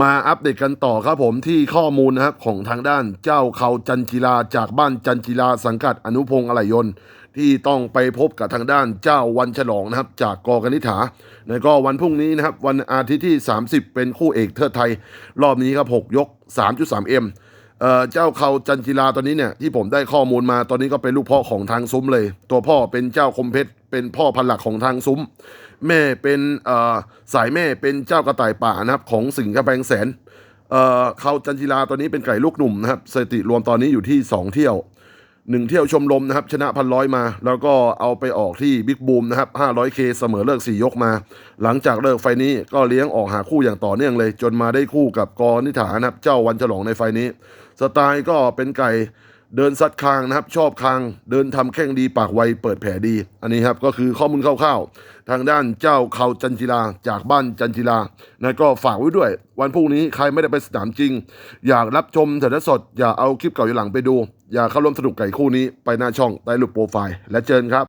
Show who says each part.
Speaker 1: มาอัปเดตกันต่อครับผมที่ข้อมูลนะครับของทางด้านเจ้าเขาจันจิลาจากบ้านจันจิลาสังกัดอนุพงศ์อะไหยนที่ต้องไปพบกับทางด้านเจ้าวันฉลองนะครับ จากกอกนิษฐาแล้วก็วันพรุ่งนี้นะครับ วันอาทิตย์ที่ 30 เป็นคู่เอกเทิดไทย รอบนี้ครับ6ยก 3.3เอ่อเจ้าเขาจันจิลาตอนนี้เนี่ยที่ผมได้ข้อมูลมาตอนนี้ก็เป็นลูกพ่อของทางซุ้มเลย ตัวพ่อเป็นเจ้าคมเพชร เป็นพ่อพันหลักของทางซุ้ม แม่เป็นสายแม่เป็นเจ้ากระต่ายป่านะครับ ของสิงห์กระแพงแสนเอ่อเขาจันจิลาตอนนี้เป็นไก่ลูกหนุ่มนะครับสถิติรวมตอนนี้อยู่ที่ 2 เที่ยว1เที่ยวชมลมนะครับ ชนะพันร้อยมา แล้วก็เอาไปออกที่บิ๊กบูมนะครับ 500K เสมอเลิก 4 ยกมา หลังจากเลิกไฟนี้ก็เลี้ยงออกหาคู่อย่างต่อเนื่องเลย จนมาได้คู่กับกอนิฐานะครับ เจ้าวันฉลองในไฟนี้ สไตล์ก็เป็นไก่ เดินซัดคางนะครับ ชอบคาง เดินทำแข้งดีปากไวเปิดแผลดี อันนี้ครับก็คือข้อมูลคร่าวๆ ทางด้านเจ้าเขาจันจิลาจากบ้านจันจิลานะก็ฝากไว้ด้วย วันพรุ่งนี้ใครไม่ได้ไปสนามจริง อยากรับชมถ่ายทอดสด อย่าเอาคลิปเก่าอยู่หลังไปดู อย่าเข้าร่วมสนุกไก่คู่นี้ไปหน้าช่องใต้รูปโปรไฟล์และเจอกันครับ